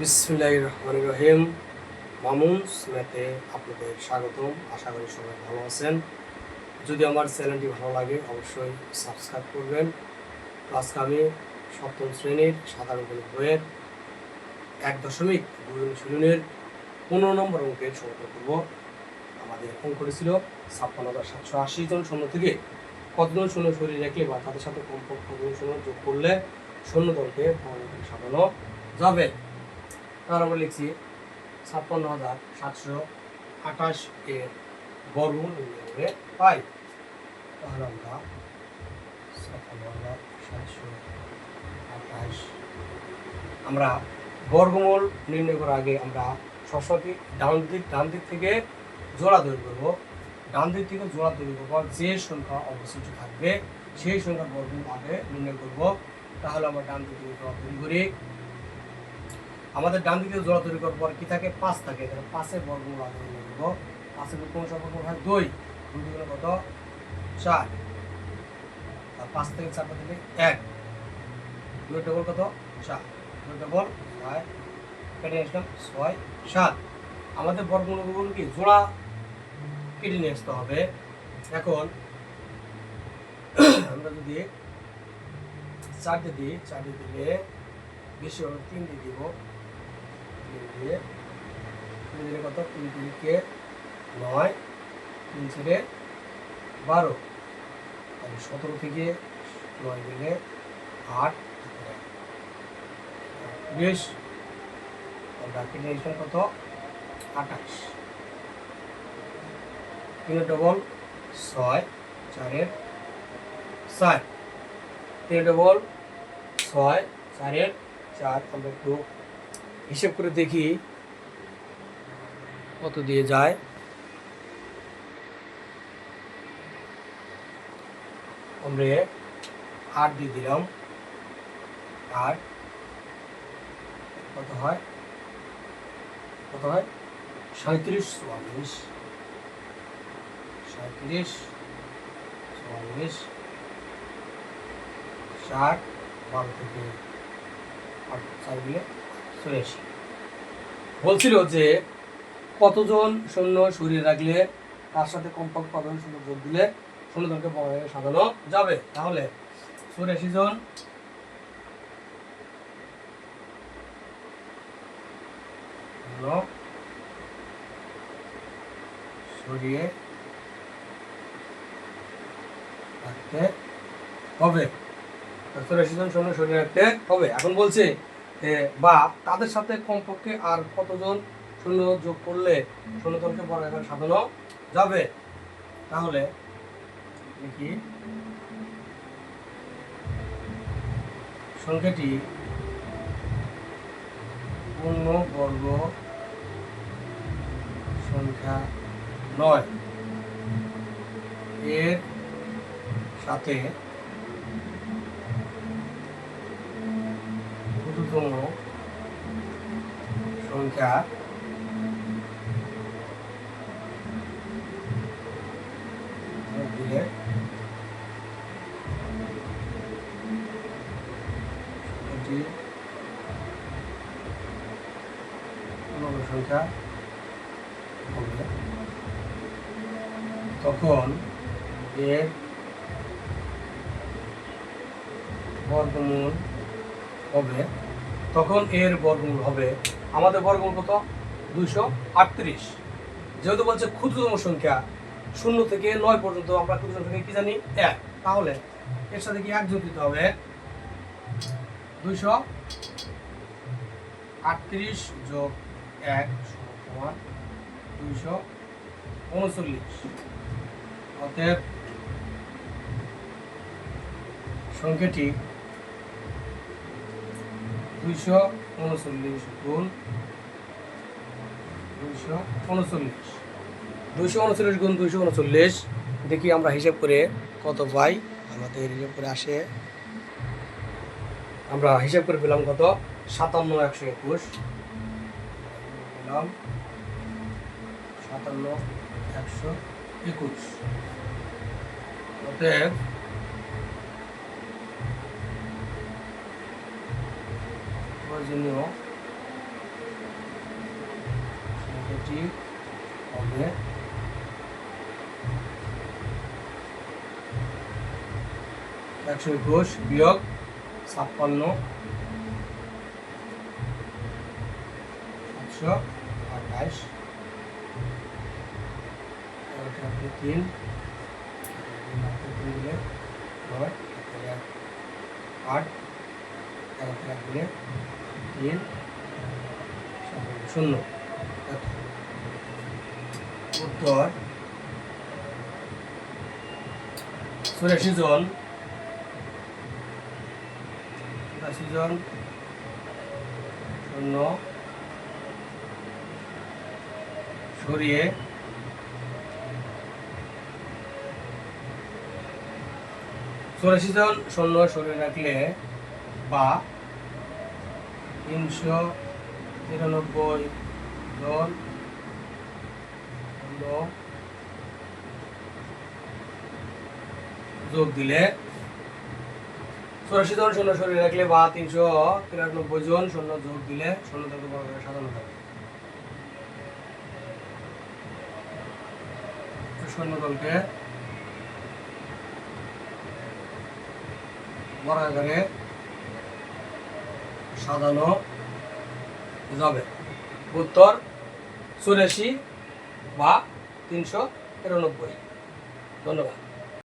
বিসমুল্লাহ রহমান রহিম। মামুন স্মেতে আপনাদের স্বাগতম। আশা করি সবাই ভালো আছেন। যদি আমার চ্যানেলটি ভালো লাগে, অবশ্যই সাবস্ক্রাইব করবেন। আজকে আমি সপ্তম শ্রেণির সাধারণ বইয়ের এক দশমিক দুই অনুশীলনের পনেরো নম্বর অঙ্কের সমাধান করব। আমাদের অঙ্কটি ছিল ছাপ্পান্ন হাজার সাতশো আশি জন শূন্য থেকে কতজন শূন্য শরীর রাখলে বা তাদের সাথে কমপক্ষে শূন্য যোগ করলে শূন্য দলকে সাজানো যাবে। আমরা লিখছি ছাপ্পান্ন হাজার সাতশো আঠাশ এর বর্গ নির্ণয় পাই। তাহলে আমরা ছাপ্পান্ন হাজার সাতশো আঠাশ। আমরা বর্গমূল নির্ণয় করার আগে আমরা সবসময় ডান দিক ডান দিক থেকে জোড়া তৈরি করব। ডান দিক থেকে জোড়া তৈরি করব, যে সংখ্যা অবশিষ্ট থাকবে সেই সংখ্যা বর্গমূল আগে নির্ণয় করব। তাহলে আমরা ডান দিক থেকে জোড়া তৈরি করি। আমাদের ডান দিকে জোড়া তৈরি করার পর কি থাকে? পাঁচ থাকে। এখানে পাঁচের বর্গমূল নেব পাঁচের কোন সম্পর্ক হয়? দুই। দুই দুগুণে কত? চার। আর পাঁচ থেকে চারটা থেকে এক। দুই ডবল কত? চার। দুই ডবল ছয়। কেটে আসলাম ছয়, সাত। আমাদের বর্গমূলগুলো কি? জোড়া কেটে নিয়ে আসতে হবে। এখন আমরা যদি চারটে দিই, চারটে দিলে বেশি হবে, তিনটে দিব। তিন দিয়ে তিন কত? তিন তিনকে নয়, তিন ছেড়ে বারো। তাহলে সতেরো থেকে নয় দিলে আট। বেশ। কিনে এসেছেন কত? আঠাশ। তিন ডবল ছয়, চারের চার। তিন ডবল ছয়, চারের চার। আমরা একটু হিসেব করে দেখি কত দিয়ে যায়। আমরা আট দিয়ে দিলাম। আট কত হয়? কত হয়? সাঁত্রিশ চুয়াল্লিশ। সাঁত্রিশ চুয়াল্লিশ। ষাট বারো থেকে আট, চার মিলে চুরাশি বলছিল যে কতজন সৈন্য শরীরে রাখলে তার সাথে কমপক্ষে কতজন সৈন্য যোগ দিলে সৈন্যদলকে সাজানো যাবে? তাহলে চুরাশি জন। সরিয়ে রাখতে হবে। চুরাশি জন সৈন্য সরিয়ে রাখতে হবে। এখন বলছে বা তাদের সাথে কমপক্ষে আর কতজন সৈন্য যোগ করলে সৈন্যদলকে আকারে সাজানো যাবে? তাহলে, দেখি। সংখ্যাটি পূর্ণ বর্গ সংখ্যা নয়। এর সাথে ক্ষুদ্রতম সংখ্যা দিলে এটি পূর্ণ সংখ্যা হবে। তখন এর বর্গমূল হবে তখন এর বর্গমূল হবে, আমাদের বর্গমূল কত? দুইশো আটত্রিশ। যেহেতু বলছে ক্ষুদ্রতম সংখ্যা, শূন্য থেকে নয় পর্যন্ত আমরা ক্ষুদ্রতম সংখ্যা কি জানি? এক। তাহলে এর সাথে কি এক যোগ দিতে হবে? দুইশো আটত্রিশ যোগ এক সমান দুইশো উনচল্লিশ। অতএব সংখ্যাটি দুইশো উনচল্লিশ গুণ, দুইশো উনচল্লিশ। দুইশো উনচল্লিশ গুণ, দুইশো উনচল্লিশ। দেখি আমরা হিসাব করে কত পাই। আমাদের হিসাব করে আসে। আমরা হিসাব করে পেলাম কত? সাতান্ন একশো একুশ। পেলাম সাতান্ন একশো একুশ। অতএব প্রয়োজনীয়। এটি হবে একশো একুশ বিয়োগ ছাপ্পান্ন। সাতশো আঠাশ। তিন দিলে নয় আট। থেকে দিলে তিন শূন্য উত্তর চুরাশি জন চুরাশি জন শূন্য সরিয়ে চুরাশি জন শূন্য সরিয়ে রাখলে বা তিনশো তিরানব্বই জন যোগ দিলে চুরাশি জন শূন্য সরিয়ে রাখলে বা তিনশো তিরানব্বই জন শূন্য যোগ দিলে শূন্য থেকে বড় করে সাজানো যাবে সৈন্য দলকে বর্গাকারে সাজানো যাবে? উত্তর চুরাশি বা তিনশো তিরানব্বই। ধন্যবাদ।